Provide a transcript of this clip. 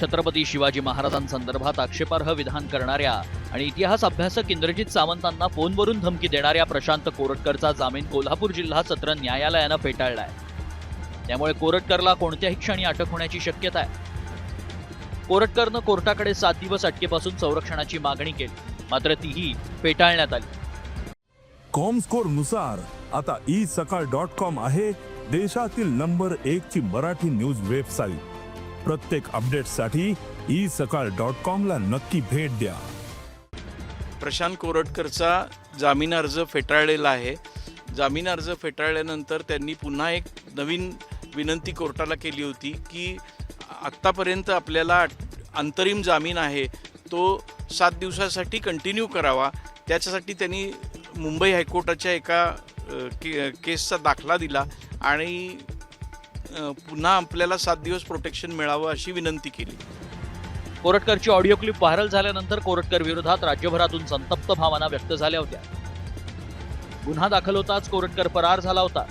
छत्रपती शिवाजी महाराजांसंदर्भात आक्षेपार्ह विधान करणाऱ्या आणि इतिहास अभ्यासक इंद्रजित सावंतांना फोनवरून धमकी देणाऱ्या प्रशांत कोरटकरचा जामीन कोल्हापूर जिल्हा सत्र न्यायालयानं फेटाळलाय. त्यामुळे कोरटकरला कोणत्याही क्षणी अटक होण्याची शक्यता आहे. कोरटकरनं कोर्टाकडे सात दिवस अटकेपासून संरक्षणाची मागणी केली मात्र तीही फेटाळण्यात आली. कॉमस्कोरनुसार आता ई सकाळ डॉट कॉम आहे देशातील नंबर एक ची मराठी न्यूज वेबसाईट. प्रत्येक अपडेटसाठी ई सकाळ डॉट कॉमला नक्की भेट द्या. प्रशांत कोरटकरचा जामीन अर्ज फेटाळलेला आहे. जामीन अर्ज फेटाळल्यानंतर त्यांनी पुन्हा एक नवीन विनंती कोर्टाला केली होती की आत्तापर्यंत आपल्याला अंतरिम जामीन आहे तो सात दिवसासाठी कंटिन्यू करावा. त्याच्यासाठी त्यांनी मुंबई हायकोर्टाच्या एका के केसचा दाखला दिला आणि पुन्हा आपल्याला सात दिवस प्रोटेक्शन मिळावं अशी विनंती केली. कोरटकरची ऑडिओ क्लिप व्हायरल झाल्यानंतर कोरटकर विरोधात राज्यभरातून संतप्त भावना व्यक्त झाल्या होत्या. गुन्हा दाखल होताच कोरटकर फरार झाला होता.